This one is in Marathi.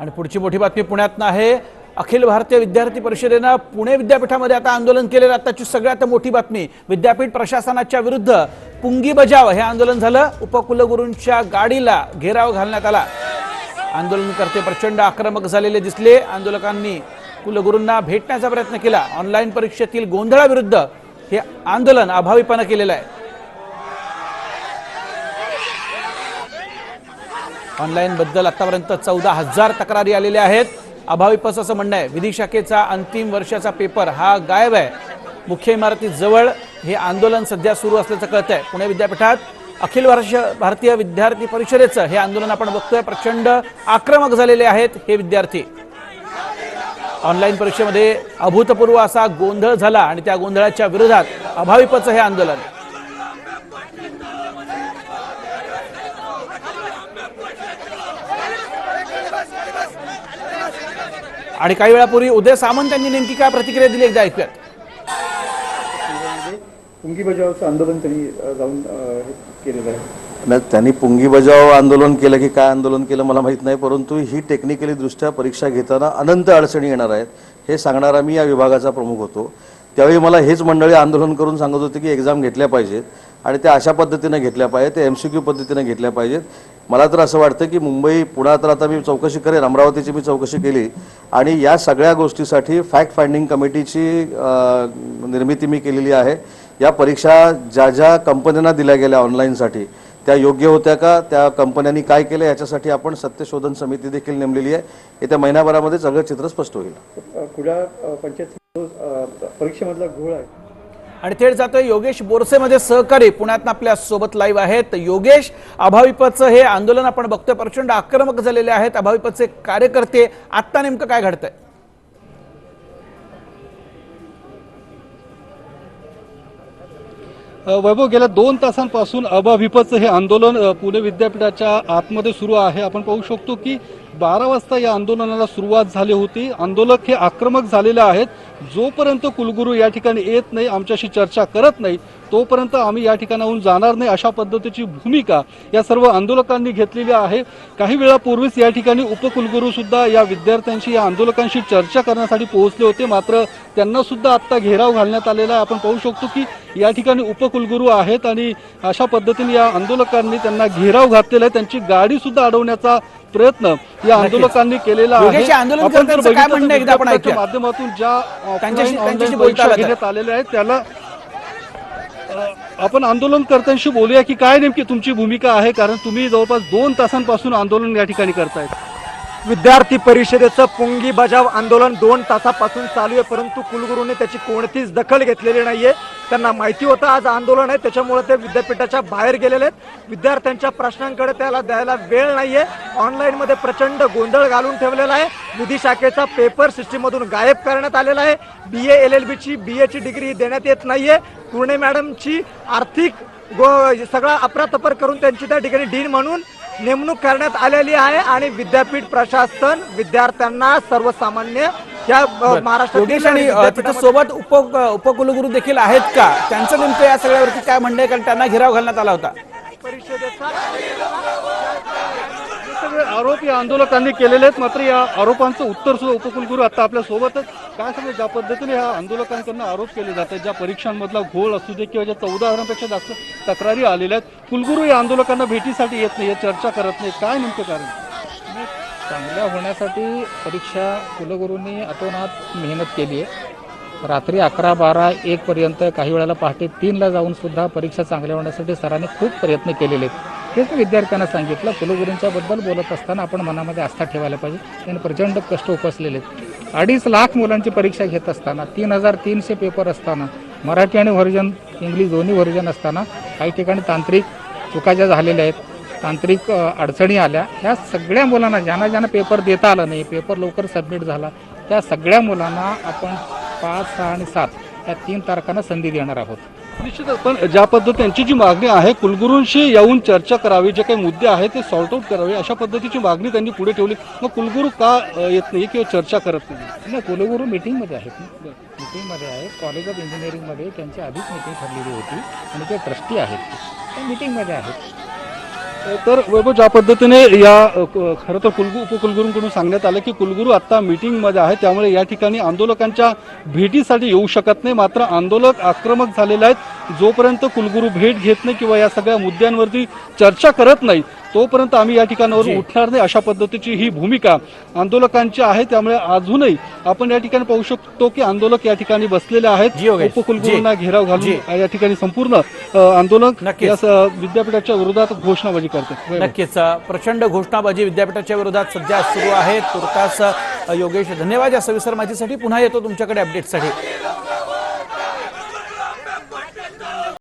आणि पुढची मोठी बातमी पुण्यातनं आहे. अखिल भारतीय विद्यार्थी परिषदेनं पुणे विद्यापीठामध्ये आता आंदोलन केलेलं आताची सगळ्यात मोठी बातमी विद्यापीठ प्रशासनाच्या विरुद्ध पुंगी बजाव हे आंदोलन झालं. उपकुलगुरूंच्या गाडीला घेराव घालण्यात आला. आंदोलनकर्ते प्रचंड आक्रमक झालेले दिसले. आंदोलकांनी कुलगुरूंना भेटण्याचा प्रयत्न केला. ऑनलाईन परीक्षेतील गोंधळाविरुद्ध हे आंदोलन अभावीपणा केलेलं आहे. ऑनलाईनबद्दल आत्तापर्यंत आतापर्यंत चौदा हजार तक्रारी आलेल्या आहेत. अभाविपच असं म्हणणं आहे. विधी शाखेचा अंतिम वर्षाचा पेपर हा गायब आहे. मुख्य इमारतीजवळ हे आंदोलन सध्या सुरू असल्याचं कळत आहे पुणे विद्यापीठात अखिल वर्ष भारतीय विद्यार्थी परिषदेचं हे आंदोलन आपण बघतोय. प्रचंड आक्रमक झालेले आहेत हे विद्यार्थी. ऑनलाईन परीक्षेमध्ये अभूतपूर्व असा गोंधळ झाला आणि त्या गोंधळाच्या विरोधात अभाविपचं हे आंदोलन. आणि काही वेळापूर्वी उदय सामंत यांनी नेमकी काय प्रतिक्रिया दिली एकदा ऐकूयात. पुंगी बजावचं आंदोलन त्यांनी जाऊन हे केलेलं आहे. नाही त्यांनी पुंगी बजाव आंदोलन केलं की काय आंदोलन केलं मला माहीत नाही परंतु ही टेक्निकली दृष्ट्या परीक्षा घेताना अनंत अडचणी येणार आहेत हे सांगणारा मी या विभागाचा प्रमुख होतो. त्यावेळी मला हेच मंडळी आंदोलन करून सांगत होते की एक्झाम घेतल्या पाहिजेत आणि त्या अशा पद्धतीनं घेतल्या पाहिजेत ते एम सी क्यू पद्धतीनं घेतल्या पाहिजेत. मला तर असं वाटतं की मुंबई पुण्यात तर आता मी चौकशी करेन अमरावतीची मी चौकशी केली. आणि या सगळ्या गोष्टीसाठी फॅक्ट फाइंडिंग कमिटीची निर्मिती मी केलेली आहे. या परीक्षा ज्या ज्या कंपन्यांना दिल्या गेल्या ऑनलाईनसाठी त्या योग्य होत्या का त्या कंपन्यांनी काय केलं याच्यासाठी आपण सत्यशोधन समिती देखील नेमलेली आहे. येत्या महिन्याभरामध्ये सगळं चित्र स्पष्ट होईल. कुडा पंचायत परीक्षेमधला घोळ आहे. आणि थेट जातोय योगेश बोरसेमध्ये सहकारी. पुण्यात आपल्यासोबत लाईव्ह आहेत. योगेश अभाविपचं हे आंदोलन आपण बघतोय. प्रचंड आक्रमक झालेले आहेत. अभाविपचे कार्यकर्ते आत्ता नेमकं काय घडतंय? वैभव गेल्या दोन तासांपासून अभाविपचं हे आंदोलन पुणे विद्यापीठाच्या आतमध्ये सुरू आहे. आपण पाहू शकतो की बारा वाजता या आंदोलनाला सुरुवात झाली होती. आंदोलक हे आक्रमक झालेले आहेत. जोपर्यंत कुलगुरू या ठिकाणी येत नाही आमच्याशी चर्चा करत नाही तोपर्यंत आम्ही या ठिकाणाहून जाणार नाही अशा पद्धतीची भूमिका या सर्व आंदोलकांनी घेतलेली आहे. काही वेळापूर्वीच या ठिकाणी उपकुलगुरू सुद्धा या विद्यार्थ्यांशी या आंदोलकांशी चर्चा करण्यासाठी पोहोचले होते. मात्र त्यांना सुद्धा आत्ता घेराव घालण्यात आलेला आहे. आपण पाहू शकतो की या ठिकाणी उपकुलगुरू आहेत आणि अशा पद्धतीने या आंदोलकांनी त्यांना घेराव घातलेला आहे. त्यांची गाडी सुद्धा अडवण्याचा प्रयत्न या आंदोलकांनी केलेला आहे. माध्यमातून ज्या परीक्षा. घेण्यात आलेल्या आहेत त्याला आपण आंदोलनकर्त्यांशी बोलूया की काय नेमकी तुमची भूमिका आहे कारण तुम्ही जवळपास दोन तासांपासून आंदोलन या ठिकाणी करतायत विद्यार्थी परिषदेचं पुंगी बजाव आंदोलन दोन तासापासून चालू आहे परंतु कुलगुरूने त्याची कोणतीच दखल घेतलेली नाहीये. त्यांना माहिती होतं आज आंदोलन आहे. त्याच्यामुळे ते विद्यापीठाच्या बाहेर गेलेले आहेत. विद्यार्थ्यांच्या प्रश्नांकडे त्याला द्यायला वेळ नाहीये. ऑनलाईनमध्ये प्रचंड गोंधळ घालून ठेवलेला आहे. विधी शाखेचा पेपर सिस्टीममधून गायब करण्यात आलेला आहे. बी ए एल एल बीची बी एची डिग्री देण्यात येत नाहीये. पुणे मॅडमची आर्थिक गो सगळा अपरातपर करून त्यांची त्या ठिकाणी डीन म्हणून नेमणूक करण्यात आलेली आहे आणि विद्यापीठ प्रशासन विद्यार्थ्यांना सर्वसामान्य या महाराष्ट्र सोबत उप उपकुलगुरू देखील आहेत का? त्यांचं नेमकं या सगळ्यावरती काय म्हणणं आहे? कारण त्यांना घेराव घालण्यात आला होता. परिषदेचा आरोप या आंदोलकांनी केलेले आहेत. मात्र या आरोपांचं उत्तर सुद्धा उपकुलगुरू आता आपल्या सोबतच. काय सांगू ज्या पद्धतीने या आंदोलकांकडून आरोप केले जातात ज्या परीक्षांमधला घोळ असू दे किंवा ज्या चौदा हजारांपेक्षा जास्त तक्रारी आलेल्या आहेत कुलगुरू या आंदोलकांना भेटीसाठी येत नाही चर्चा करत नाही काय नेमकं कारण? चांगल्या होण्यासाठी परीक्षा कुलगुरूंनी अतोनात मेहनत केली आहे. रात्री अकरा बारा एकपर्यंत काही वेळेला पहाटे तीनला जाऊन सुद्धा परीक्षा चांगल्या होण्यासाठी सरांनी खूप प्रयत्न केलेले आहेत. तेच विद्यार्थ्यांना सांगितलं कुलगुरूंच्याबद्दल बोलत असताना आपण मनामध्ये आस्था ठेवायला पाहिजे. त्यांनी प्रचंड कष्ट उपसलेले आहेत. अडीच लाख मुलांची परीक्षा घेत असताना तीन हजार तीनशे पेपर असताना मराठी आणि व्हर्जन इंग्लिश दोन्ही व्हर्जन असताना काही ठिकाणी तांत्रिक चुका ज्या झालेल्या आहेत. तांत्रिक अडचणी आल्या. ह्या सगळ्या मुलांना ज्यांना ज्यांना पेपर देता आला नाही पेपर लवकर सबमिट झाला त्या सगळ्या मुलांना आपण पाच सहा आणि सात या तीन तारखांना संधी देणार आहोत. निश्चितच पण ज्या पद्धती त्यांची जी मागणी आहे कुलगुरूंशी येऊन चर्चा करावी जे काही मुद्दे आहेत ते सॉर्ट आउट करावे अशा पद्धतीची मागणी त्यांनी पुढे ठेवली. मग कुलगुरू का अ, येत नाही किंवा चर्चा करत नाही? नाही कुलगुरू मीटिंगमध्ये आहेत ना. मीटिंगमध्ये आहेत. कॉलेज ऑफ इंजिनिअरिंगमध्ये त्यांची आधीच मीटिंग ठरलेली होती. आणि ते ट्रस्टी आहेत. ते मीटिंगमध्ये आहेत. तर वैभव ज्या पद्धतीने या खरं तर कुलगु उपकुलगुरूंकडून सांगण्यात आलं की कुलगुरू आता मीटिंगमध्ये आहे त्यामुळे या ठिकाणी आंदोलकांच्या भेटीसाठी येऊ शकत नाही. मात्र आंदोलक आक्रमक झालेले आहेत. जोपर्यंत कुलगुरू भेट घेत नाही किंवा या सगळ्या मुद्द्यांवरती चर्चा करत नाही तोपर्यंत आम्ही या ठिकाणावर उठणार नाही अशा पद्धतीची ही भूमिका आंदोलकांची आहे त्यामुळे अजूनही आपण या ठिकाणी पाहू शकतो की आंदोलक या ठिकाणी बसलेले आहेत. उपकुलगुरूंना घेराव. घालून या ठिकाणी संपूर्ण आंदोलक विद्यापीठाच्या विरोधात घोषणाबाजी करते. नक्कीच प्रचंड घोषणाबाजी विद्यापीठाच्या विरोधात सध्या सुरू आहे. तुर्तास योगेश धन्यवाद. या सविस्तर माहितीसाठी पुन्हा येतो तुमच्याकडे अपडेटसाठी.